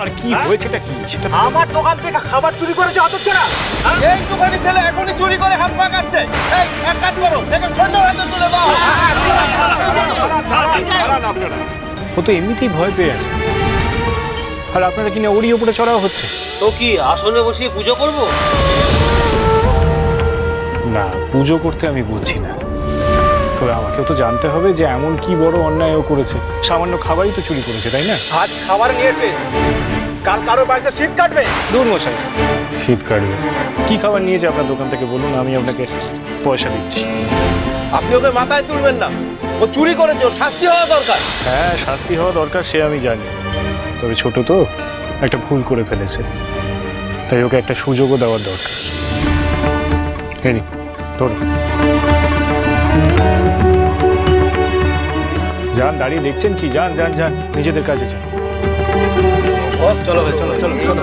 আর কি হ্যাঁ? হয়েছেটা কি সেটা আমার দোকান থেকে খাবার চুরি করেছে অত চোরা এই দোকানি ছেলে এখনই চুরি করে হাত পাকাচ্ছে এই এক কাজ করো দেখে সৈন্য হাতে তুলে দাও ও তো এমনিতেই ভয় পেয়ে আছে আর আপনারা কিনা ওরই উপরে চড়াও হচ্ছে তো কি আসনে বসিয়ে পুজো করব না পুজো করতে আমি বলছি না তবে আমাকেও তো জানতে হবে যে এমন কি বড় অন্যায় ও করেছে। সামান্য খাবারই তো চুরি করেছে তাই না? আজ খাবার নিয়েছে। কাল কারোর বাড়িতে শীত কাটবে। দূর মশাই শীত কাটবে। কি খাবার নিয়েছে আপনার দোকান থেকে বলুন আমি আপনাকে পয়সা দিচ্ছি। আপনি ওকে মাথায় তুলবেন না। ও চুরি করেছে ওর শাস্তি হওয়া দরকার। হ্যাঁ শাস্তি হওয়া দরকার সে আমি জানি। তবে ছোট তো একটা ভুল করে ফেলেছে। তাই ওকে একটা সুযোগও দেওয়ার দরকার। ধরুন। যান দাঁড়িয়ে দেখছেন কি? যান যান যান নিজেদের কাজে যান। চলো চলো চলো চলো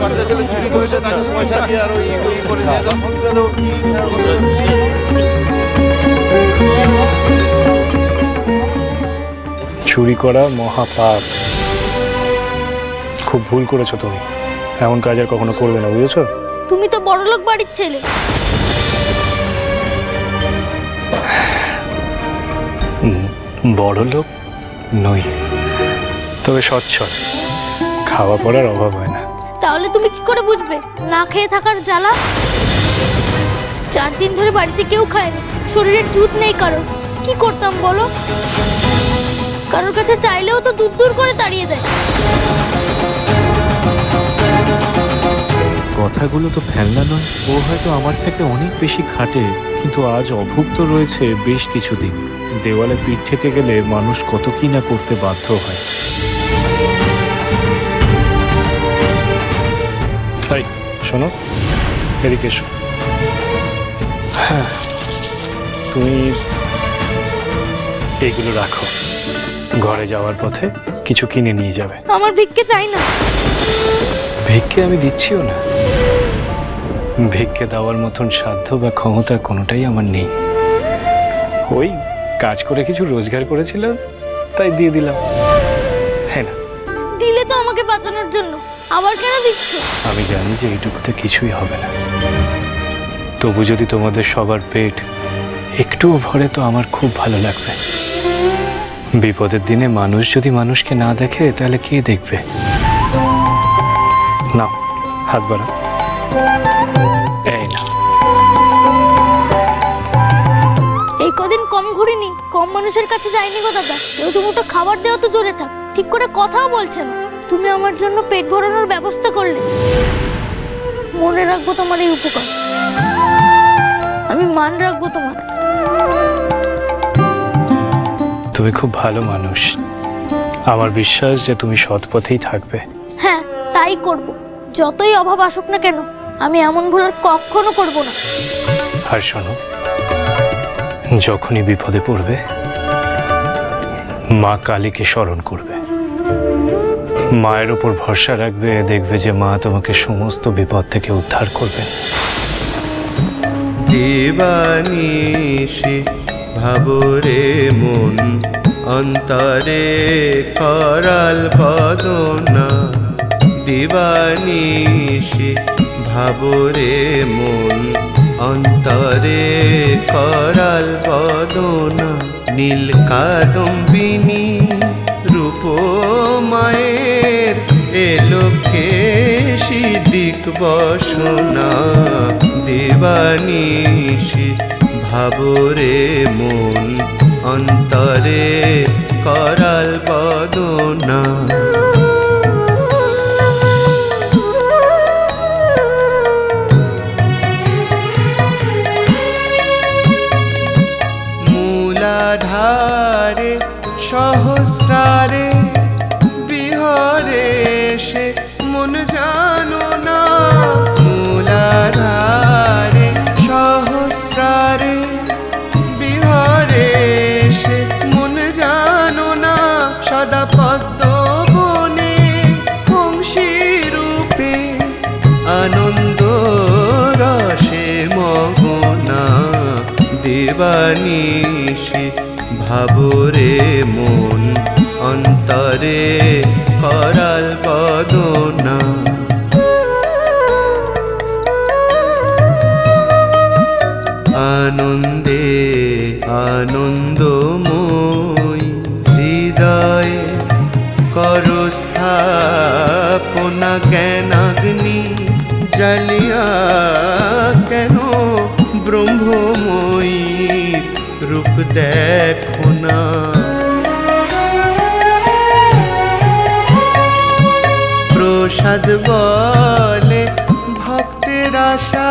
বাচ্চা ছেলে চুরি করেছে তাকে পয়সা দিয়ে আর ওই ওই করে দিয়ে দাও চলো। চুরি করা মহাপাপ। খুব ভুল করেছ তুমি। এমন কাজ আর কখনো করবে না বুঝেছ? তুমি তো বড়লোক বাড়ির ছেলে। বড় লোক নই। তবে সচ্ছল, খাওয়া পড়ার অভাব হয় না। তাহলে তুমি কি করে বুঝবে? না খেয়ে থাকার জ্বালা? চার দিন ধরে বাড়িতে কেউ খায়নি, শরীরের দুধ নেই কারও। কি করতাম বলো? কারোর কাছে চাইলেও তো দূর দূর করে তাড়িয়ে দেয়। কথাগুলো তো ফেলনা নয়। ও হয়তো আমার থেকে অনেক বেশি খাটে কিন্তু আজ অভুক্ত রয়েছে বেশ কিছুদিন। দেওয়ালে পিঠ থেকে গেলে মানুষ কত কি না করতে বাধ্য হয়। ভাই শোনো এদিকে এসো। হ্যাঁ তুমি এইগুলো রাখো। ঘরে যাওয়ার পথে কিছু কিনে নিয়ে যাবে। আমার ভিক্ষে চাই না। ভিক্ষে আমি দিচ্ছিও না। ভিক্ষে দেওয়ার মতন সাধ্য বা ক্ষমতা কোনোটাই আমার নেই। ওই কাজ করে কিছু রোজগার করেছিলাম তাই দিয়ে দিলাম। হ্যাঁ না। দিলে তো আমাকে বাঁচানোর জন্য। আবার কেন দিচ্ছ? আমি জানি যে এইটুকুতে কিছুই হবে না। তবু যদি তোমাদের সবার পেট একটুও ভরে তো আমার খুব ভালো লাগবে। বিপদের দিনে মানুষ যদি মানুষকে না দেখে তাহলে কে দেখবে? না হাত বাড়া এই না এই কদিন কম ঘুরিনি কম মানুষের কাছে যাইনি গো দাদা। কেউ তো মুঠো খাবার দেওয়া তো দূরে থাক ঠিক করে কথাও বলছে না। তুমি আমার জন্য পেট ভরানোর ব্যবস্থা করলে। মনে রাখব তোমার এই উপকার। আমি মান রাখব তোমার। তুমি খুব ভালো মানুষ। আমার বিশ্বাস যে তুমি সৎ পথেই থাকবে। হ্যাঁ তাই করব। যতই অভাব আসুক না কেন আমি এমন ভুল আর কখনো করব না। আর শোনো যখনই বিপদে পড়বে মা কালীকে স্মরণ করবে। মায়ের উপর ভরসা রাখবে দেখবে যে মা তোমাকে সমস্ত বিপদ থেকে উদ্ধার করবে। দিবানিশি ভাবরে মন অন্তরে করাল বদনা। দিবানিশি ভাবরে মন অন্তরে করাল বদনা নীল কাদম্বিনী রূপ মায়ের এলোকে সিদিক বসনা দেবানিশি ভাবরে মন অন্তরে করাল বদনা দেবানিশি ভাবরে মন অন্তর অন্তরে করাল বদনা। দেখো না প্রসাদ বলে ভক্তের আশা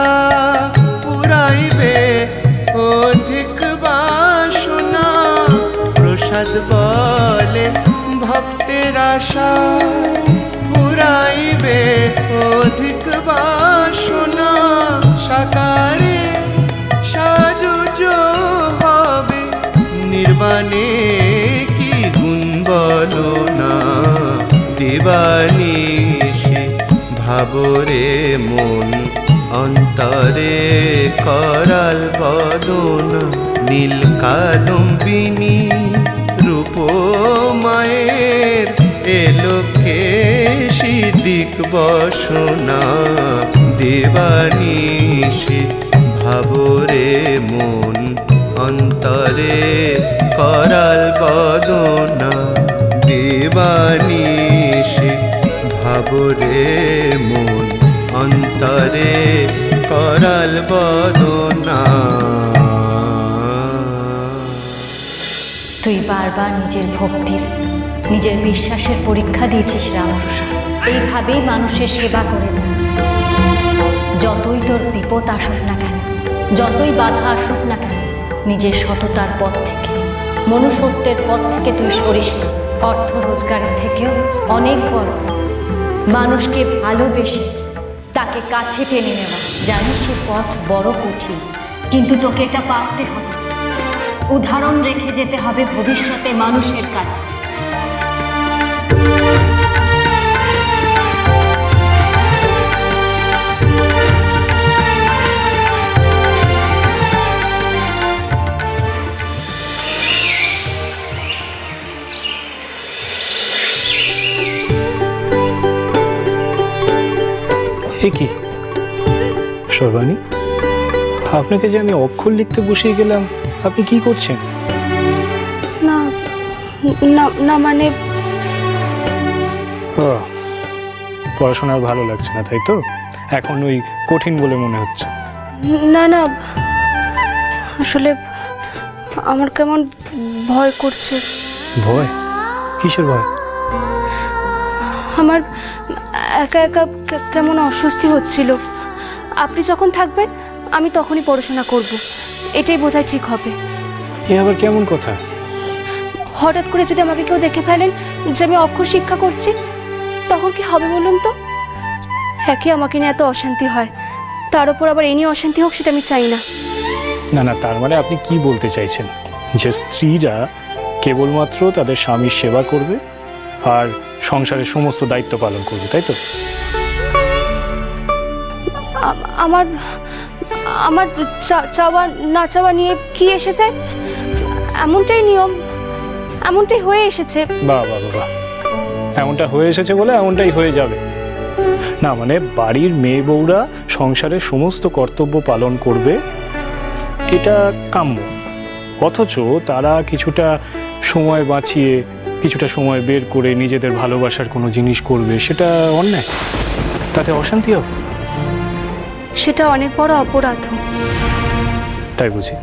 পুরাইবে অধিক বাসনা প্রসাদ বলে ভক্তের আশা পুরাইবে অধিক বাসনা সাকারে দিবানিশি ভাবরে মন, অন্তরে করাল বদন, নীল কাদম্বিনী রূপ মায়ের এলোকে দিক বসনা দেবানিশি ভাবরে মন, অন্তরে করাল বদনা দেবানিশি ভাবরে মন, অন্তরে করাল বদনা। তুই বারবার নিজের ভক্তির নিজের বিশ্বাসের পরীক্ষা দিয়েছিস রামপ্রসাদ। এইভাবেই মানুষের সেবা করে যা। যতই তোর বিপদ আসুক না কেন, যতই বাধা আসুক না কেন, নিজের সততার পথ থেকে, মনুষ্যত্বের পথ থেকে তুই সরিস না। অর্থ রোজগারের থেকেও অনেক বড়। মানুষকে ভালোবেসে তাকে কাছে টেনে নেওয়া। জানি সে পথ বড় কঠিন, কিন্তু তোকে এটা পারতে হবে। উদাহরণ রেখে যেতে হবে ভবিষ্যতে মানুষের কাছে। এ কি? সর্বাণী আপনাকে যে আমি অক্ষর লিখতে বসিয়ে গেলাম আপনি কি করছেন? না না না মানে ও, পড়াশোনা আর ভালো লাগছে না তাই তো? এখন ওই কঠিন বলে মনে হচ্ছে। না না আসলে আমার কেমন ভয় করছে। ভয়? কিসের ভয়? আমার একা একা কেমন অস্বস্তি হচ্ছিল। আপনি যখন থাকবেন আমি তখনই পড়াশোনা করব। এটাই বোধহয় ঠিক হবে। এ আবার কেমন কথা? হঠাৎ করে যদি আমাকে কেউ দেখে ফেলেন যে আমি অক্ষর শিক্ষা করছি তখন কি হবে বলুন তো? একে আমাকে নিয়ে এত অশান্তি হয়? তার উপর আবার এ নিয়ে অশান্তি হোক সেটা আমি চাই না। না না তার মানে আপনি কি বলতে চাইছেন? যে স্ত্রীরা কেবলমাত্র তাদের স্বামীর সেবা করবে? আর সংসারের সমস্ত দায়িত্ব পালন করবে তাই তো? আমার আমার চাওয়া না চাওয়া নিয়ে কি এসেছে? এমনটাই নিয়ম এমনটাই হয়ে এসেছে। বাহ বাহ, বাহ। এমনটা হয়ে এসেছে বলে এমনটাই হয়ে যাবে। না মানে বাড়ির মেয়ে বউরা সংসারের সমস্ত কর্তব্য পালন করবে এটা কাম্য। অথচ তারা কিছুটা সময় বাঁচিয়ে কিছুটা সময় বের করে নিজেদের ভালোবাসার কোনো জিনিস করবে সেটা অন্যায়। তাতে অশান্তি হবে সেটা অনেক বড় অপরাধ। তাই বুঝি।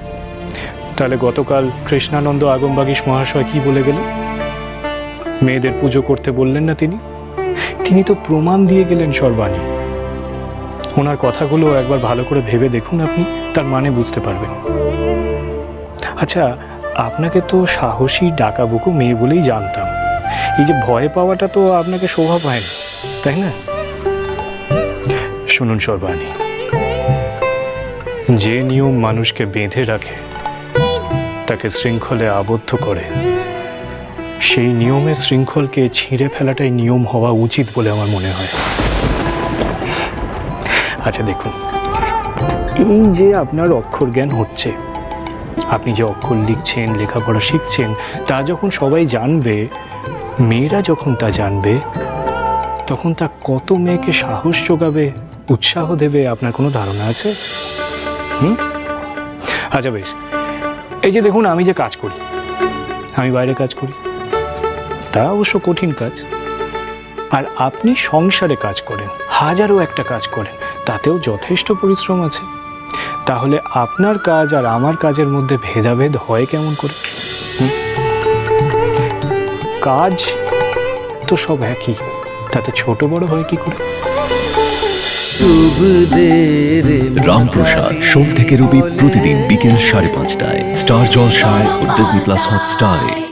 তাহলে গতকাল কৃষ্ণানন্দ আগমবাগীশ মহাশয় কি বলে গেলেন? মেয়েদের পুজো করতে বললেন না তিনি? তিনি তো প্রমাণ দিয়ে গেলেন সর্বাণী। ওনার কথাগুলো একবার ভালো করে ভেবে দেখুন আপনি তার মানে বুঝতে পারবেন। আচ্ছা আপনাকে তো সাহসী ডাকাবুকু মেয়ে বলেই জানতাম। এই যে ভয় পাওয়াটা তো আপনাকে শোভা পায় না, তাই না? শুনুন সর্বাণী, যে নিয়ম মানুষকে বেঁধে রাখে, তাকে শৃঙ্খলে আবদ্ধ করে, সেই নিয়মে শৃঙ্খলকে ছিঁড়ে ফেলাটাই নিয়ম হওয়া উচিত বলে আমার মনে হয়। আচ্ছা দেখুন, এই যে আপনার অক্ষর জ্ঞান হচ্ছে আপনি যে অক্ষর লিখছেন, লেখাপড়া শিখছেন, তা যখন সবাই জানবে, মেয়েরা যখন তা জানবে, তখন তা কত মেয়েকে সাহস যোগাবে, উৎসাহ দেবে, আপনার কোনো ধারণা আছে? হুম? আচ্ছা বেশ। এই যে দেখুন, আমি যে কাজ করি, আমি বাইরে কাজ করি, তা অবশ্য কঠিন কাজ। আর আপনি সংসারে কাজ করেন, হাজারো একটা কাজ করেন, তাতেও যথেষ্ট পরিশ্রম আছে। তাহলে আপনার কাজ আর আমার কাজের মধ্যে ভেদাভেদ হয় কেমন করে? কাজ তো সব একই, তাতে ছোট বড় হয় কি করে? রামপ্রসাদ, সোম থেকে রবি প্রতিদিন বিকেল সাড়ে পাঁচটায়। স্টার জল জলসায় ও ডিজনি প্লাস হটস্টারে।